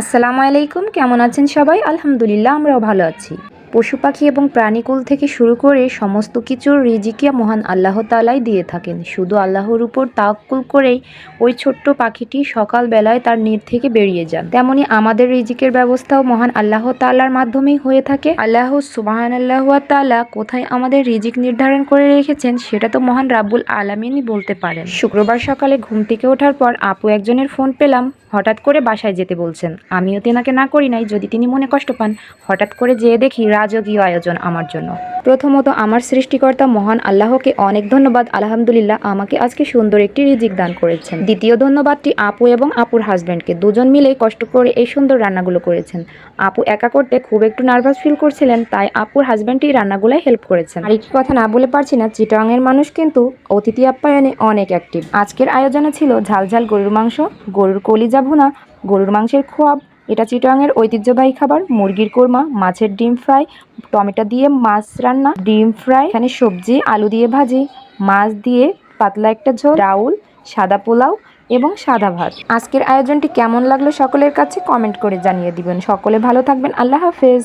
আসসালামু আলাইকুম, কেমন আছেন সবাই? আলহামদুলিল্লাহ, আমরাও ভালো আছি। পশু পাখি এবং প্রাণীকুল থেকে শুরু করে সমস্ত কিছুর রিজিকিয়া মহান আল্লাহ তালাই দিয়ে থাকেন। শুধু আল্লাহর উপর তাওয়াক্কুল করেই ওই ছোট্ট পাখিটি সকালবেলায় তার নির থেকে বেরিয়ে যান। তেমনি আমাদের রিজিকের ব্যবস্থাও মহান আল্লাহ তাল্লার মাধ্যমেই হয়ে থাকে। আল্লাহ সুবাহান আল্লাহ তালা কোথায় আমাদের রিজিক নির্ধারণ করে রেখেছেন, সেটা তো মহান রাব্বুল আলামিনই বলতে পারেন। শুক্রবার সকালে ঘুম থেকে ওঠার পর আপু একজনের ফোন পেলাম হঠাৎ করে বাসায় যেতে বলছেন। আমিও তেনাকে না করি নাই, যদি তিনি মনে কষ্ট পান, হঠাৎ করে যেয়ে দেখি রাজকীয় আয়োজন আমার জন্য। প্রথমত আমার সৃষ্টিকর্তা মহান আল্লাহকে অনেক ধন্যবাদ, আলহামদুলিল্লাহ আমাকে আজকে সুন্দর একটি রিজিক দান করেছেন। দ্বিতীয় ধন্যবাদটি আপু এবং আপুর হাজব্যান্ডকে, দুজন মিলে কষ্ট করে এই সুন্দর রান্নাগুলো করেছেন। আপু একা করতে খুব একটু নার্ভাস ফিল করছিলেন, তাই আপুর হাজব্যান্ডটি রান্নাগুলোয় হেল্প করেছেন। আর একটি কথা না বলে পারছি না, চিটাংয়ের মানুষ কিন্তু অতিথি আপ্যায়নে অনেক অ্যাক্টিভ আজকের আয়োজনে ছিল ঝালঝাল গরুর মাংস, গরুর কলিজা ভুনা, গরুর মাংসের খোয়াব, এটা চিটাঙের ঐতিহ্যবাহী খাবার, মুরগির কোরমা, মাছের ডিম ফ্রাই, টমেটো দিয়ে মাছ রান্না, ডিম ফ্রাই, এখানে সবজি, আলু দিয়ে ভাজি, মাছ দিয়ে পাতলা একটা ঝোল, ডাউল, সাদা পোলাও এবং সাদা ভাত। আজকের আয়োজনটি কেমন লাগল সকলের কাছে কমেন্ট করে জানিয়ে দিবেন। সকলে ভালো থাকবেন। আল্লাহ হাফেজ।